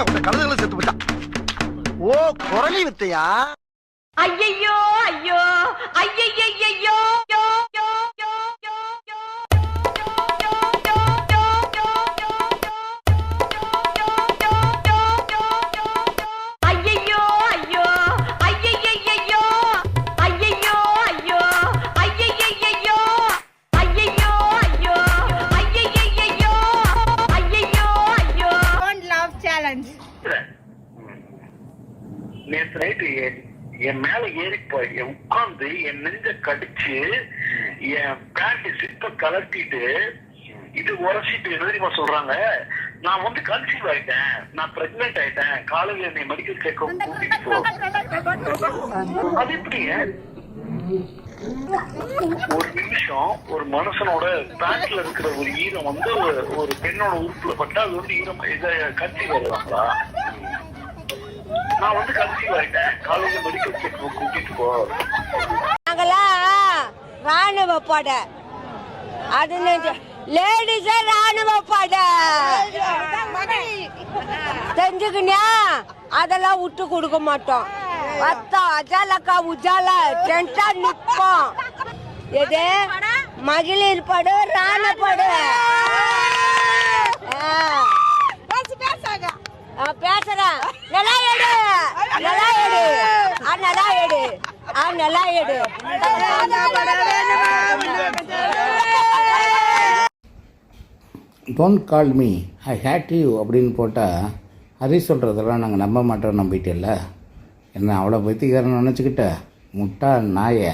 கழுதுகளை செத்து போச்சான் ஓ குரலி வித்தையா? ஐயையோ ஐயோ ஐயையையோ. Challenge. நேற்று நைட்டு என் மேல ஏறி போய் உட்கார்ந்து என் நெஞ்ச கடிச்சு என் பேண்ட் சிப்ப கலட்டிட்டு இது உரசிட்டு என்ன தெரியுமா சொல்றாங்க? நான் வந்து கன்சீவ் ஆயிட்டேன். நான் பிரெக்னென்ட் ஆயிட்டேன். காலையில என்னை மெடிக்கல் செக்அப் கூட்டிட்டு போ. அது எப்படிங்க? ஒரு நிமிஷம் ஒரு மனுஷனோட பேண்ட்ல இருக்கிற ஒரு ஈரம் வந்து ஒரு- பெண்ணோட உறுப்புல பட்டா அது வந்து ஈரம் இதை கத்தி வருவாங்களா? நான் வந்து கத்தி வரட்டேன். காலையில மெடிக்கல் செக் கூட்டிட்டு போ. நாங்களாம் ராணுவ பட. அது லேடிஸே ராணுவ பட. தெரிஞ்சுக்கணியா அதெல்லாம் விட்டு கொடுக்க மாட்டோம். அத்தா அஜாலக்கா உஜாலா டென்டா நிற்போம் எது? மகளிர் படு பேசுறேன் நல்லா எடு. நல்லா எடு. ஆ நல்லா எடு. ஆ நல்லா எடு. Don't call me I hate you அப்படின்னு போட்டால் ஹரி சொல்கிறதெல்லாம் நாங்கள் நம்ப மாட்டோம் நம்பிட்டேல்ல என்ன அவ்வளோ பைத்தியக்காரன் நினச்சிக்கிட்ட? முட்டா நாயை.